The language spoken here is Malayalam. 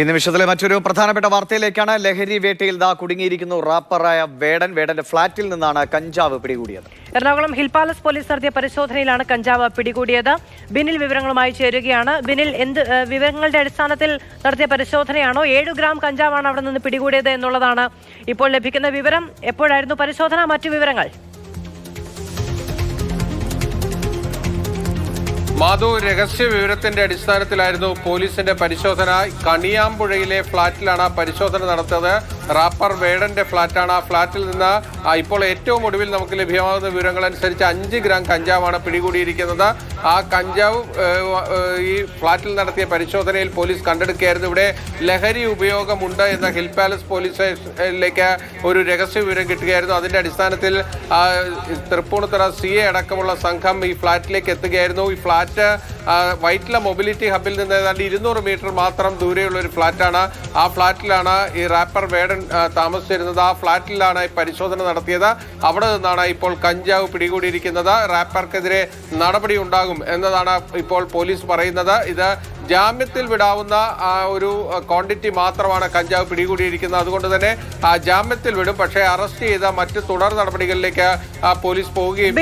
ഈ നിമിഷത്തിലെ മറ്റൊരു പ്രധാനപ്പെട്ട വാർത്തയിലേക്കാണ് ലഹരി വേട്ടയിൽ ദാ കുടുങ്ങിയിരിക്കുന്നു റാപ്പറായ വേടൻ. വേടന്റെ ഫ്ളാറ്റിൽ നിന്നാണ് കഞ്ചാവ് പിടികൂടിയത്. എറണാകുളം ഹിൽ പാലസ് പോലീസ് നടത്തിയ പരിശോധനയിലാണ് കഞ്ചാവ് പിടികൂടിയത്. ബിനിൽ വിവരങ്ങളുമായി ചേരുകയാണ്. ബിനിൽ എന്ത് വിവരങ്ങളുടെ അടിസ്ഥാനത്തിൽ നടത്തിയ പരിശോധനയാണോ? ഏഴു ഗ്രാം കഞ്ചാവാണ് അവിടെ നിന്ന് പിടികൂടിയത് എന്നുള്ളതാണ് ഇപ്പോൾ ലഭിക്കുന്ന വിവരം. എപ്പോഴായിരുന്നു പരിശോധന? മറ്റു വിവരങ്ങൾ. മാധു രഹസ്യ വിവരത്തിന്റെ അടിസ്ഥാനത്തിലായിരുന്നു പോലീസിന്റെ പരിശോധന. കണിയാമ്പുഴയിലെ ഫ്ളാറ്റിലാണ് പരിശോധന നടത്തിയത്. റാപ്പർ വേഡന്റെ ഫ്ളാറ്റാണ് ആ ഫ്ളാറ്റിൽ നിന്ന് ഇപ്പോൾ ഏറ്റവും ഒടുവിൽ നമുക്ക് ലഭ്യമാകുന്ന വിവരങ്ങൾ അനുസരിച്ച് അഞ്ച് ഗ്രാം കഞ്ചാവാണ് പിടികൂടിയിരിക്കുന്നത്. ആ കഞ്ചാവ് ഈ ഫ്ളാറ്റിൽ നടത്തിയ പരിശോധനയിൽ പോലീസ് കണ്ടെടുക്കുകയായിരുന്നു. ഇവിടെ ലഹരി ഉപയോഗമുണ്ട് എന്ന ഹിൽ പാലസ് പോലീസ് സ്റ്റേഷനിലേക്ക് ഒരു രഹസ്യ വിവരം കിട്ടുകയായിരുന്നു. അതിന്റെ അടിസ്ഥാനത്തിൽ തൃപ്പൂണിത്തറ സി എ അടക്കമുള്ള സംഘം ഈ ഫ്ളാറ്റിലേക്ക് എത്തുകയായിരുന്നു. ഈ ഫ്ളാറ്റ് വൈറ്റില മൊബിലിറ്റി ഹബിൽ നിന്ന് ഏതാണ്ട് ഇരുന്നൂറ് മീറ്റർ മാത്രം ദൂരെയുള്ള ഒരു ഫ്ളാറ്റാണ് ആ ഫ്ളാറ്റിലാണ് ഈ റാപ്പർ വേടൻ ആ, താമസിച്ചിരുന്നത് ആ ഫ്ളാറ്റിലാണ് ഈ പരിശോധന നടത്തിയത്. അവിടെ നിന്നാണ് ഇപ്പോൾ കഞ്ചാവ് പിടികൂടിയിരിക്കുന്നത്. റാപ്പർക്കെതിരെ നടപടി ഉണ്ടാകും എന്നതാണ് ഇപ്പോൾ പോലീസ് പറയുന്നത്. ഇത് ജാമ്യത്തിൽ വിടാവുന്ന ആ ഒരു ക്വാണ്ടിറ്റി മാത്രമാണ് കഞ്ചാവ് പിടികൂടിയിരിക്കുന്നത്. അതുകൊണ്ട് തന്നെ ജാമ്യത്തിൽ വിടും. പക്ഷേ അറസ്റ്റ് ചെയ്ത മറ്റ് തുടർ നടപടികളിലേക്ക് പോലീസ് പോവുകയും